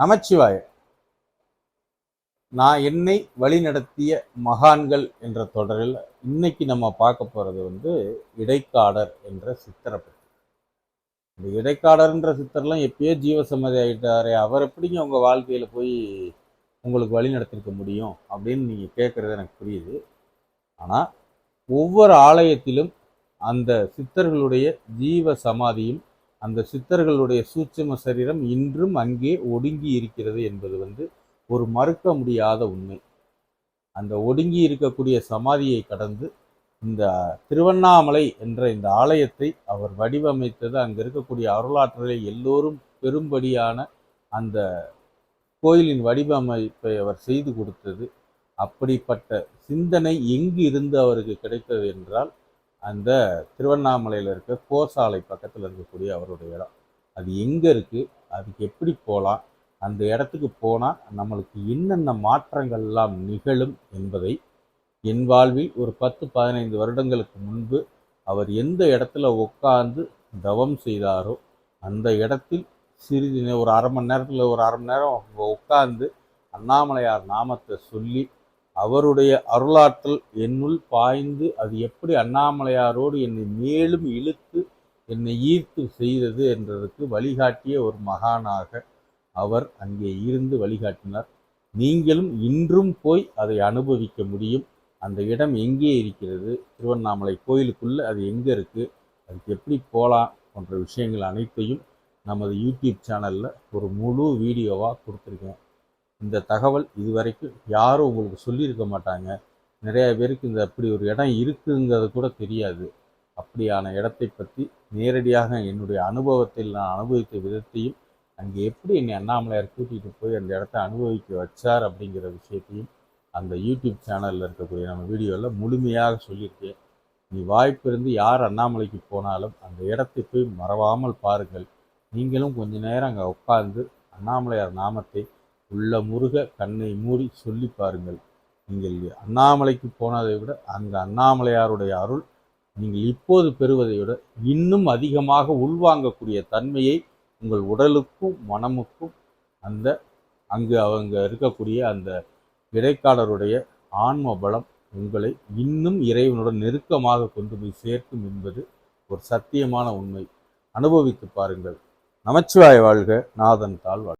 நமச்சிவாய நான் என்னை வழிநடத்திய மகான்கள் என்ற தொடரில் இன்னைக்கு நம்ம பார்க்க போகிறது வந்து இடைக்காடர் என்ற சித்தரை பற்றி இந்த இடைக்காடர்ன்ற சித்தர்லாம் எப்பயோ ஜீவசம்மதி ஆகிட்டாரே அவர் எப்படிங்க உங்கள் வாழ்க்கையில் போய் உங்களுக்கு வழி நடத்திருக்க முடியும் அப்படின்னு நீங்கள் கேட்குறது எனக்கு புரியுது. ஆனால் ஒவ்வொரு ஆலயத்திலும் அந்த சித்தர்களுடைய ஜீவ சமாதியும் அந்த சித்தர்களுடைய சூட்சும சரீரம் இன்றும் அங்கே ஒடுங்கி இருக்கிறது என்பது வந்து ஒரு மறுக்க முடியாத உண்மை. அந்த ஒடுங்கி இருக்கக்கூடிய சமாதியை கடந்து இந்த திருவண்ணாமலை என்ற இந்த ஆலயத்தை அவர் வடிவமைத்தது அங்கே இருக்கக்கூடிய அருளாற்றலை எல்லோரும் பெரும்படியான அந்த கோயிலின் வடிவமைப்பை அவர் செய்து கொடுத்தது. அப்படிப்பட்ட சிந்தனை எங்கு இருந்து அவருக்கு கிடைத்தது என்றால் அந்த திருவண்ணாமலையில் இருக்க கோசாலை பக்கத்தில் இருக்கக்கூடிய அவருடைய இடம். அது எங்கே இருக்குது அதுக்கு எப்படி போகலாம் அந்த இடத்துக்கு போனால் நம்மளுக்கு என்னென்ன மாற்றங்கள்லாம் நிகழும் என்பதை என் வாழ்வில் ஒரு பத்து பதினைந்து வருடங்களுக்கு முன்பு அவர் எந்த இடத்துல உட்கார்ந்து தவம் செய்தாரோ அந்த இடத்தில் சிறிது ஒரு அரை மணி நேரத்தில் ஒரு அரை மணி நேரம் அங்கே உட்கார்ந்து அண்ணாமலையார் நாமத்தை சொல்லி அவருடைய அருளாற்றல் என்னுள் பாய்ந்து அது எப்படி அண்ணாமலையாரோடு என்னை மேலும் இழுத்து என்னை ஈர்த்து செய்தது என்றதுக்கு வழிகாட்டிய ஒரு மகானாக அவர் அங்கே இருந்து வழிகாட்டினார். நீங்களும் இன்றும் போய் அதை அனுபவிக்க முடியும். அந்த இடம் எங்கே இருக்கிறது? திருவண்ணாமலை கோயிலுக்குள்ளே அது எங்கே இருக்குது அதுக்கு எப்படி போகலாம் போன்ற விஷயங்கள் அனைத்தையும் நமது யூடியூப் சேனலில் ஒரு முழு வீடியோவாக கொடுத்துருக்கேன். இந்த தகவல் இதுவரைக்கும் யாரும் உங்களுக்கு சொல்லியிருக்க மாட்டாங்க. நிறைய பேருக்கு இந்த அப்படி ஒரு இடம் இருக்குங்கிறது கூட தெரியாது. அப்படியான இடத்தை பற்றி நேரடியாக என்னுடைய அனுபவத்தில் நான் அனுபவித்த விதத்தையும் அங்கே எப்படி என்னை அண்ணாமலையார் கூட்டிகிட்டு போய் அந்த இடத்த அனுபவிக்க வச்சார் அப்படிங்கிற விஷயத்தையும் அந்த யூடியூப் சேனலில் இருக்கக்கூடிய நம்ம வீடியோவில் முழுமையாக சொல்லியிருக்கேன். நீ வாய்ப்பு இருந்து யார் அண்ணாமலைக்கு போனாலும் அந்த இடத்தை போய் மறவாமல் பாருங்கள். நீங்களும் கொஞ்ச நேரம் அங்கே உட்கார்ந்து அண்ணாமலையார் நாமத்தை உள்ள முருக கண்ணை மூடி சொல்லி பாருங்கள். நீங்கள் அண்ணாமலைக்கு போனதை விட அங்கே அண்ணாமலையாருடைய அருள் நீங்கள் இப்போது பெறுவதை விட இன்னும் அதிகமாக உள்வாங்கக்கூடிய தன்மையை உங்கள் உடலுக்கும் மனமுக்கும் அந்த அங்கு அவங்க இருக்கக்கூடிய அந்த இடைக்காலருடைய ஆன்ம பலம் உங்களை இன்னும் இறைவனுடன் நெருக்கமாக கொண்டு போய் சேர்க்கும் என்பது ஒரு சத்தியமான உண்மை. அனுபவித்து பாருங்கள். நமச்சிவாய வாழ்க நாதன் தாழ் வாழ்க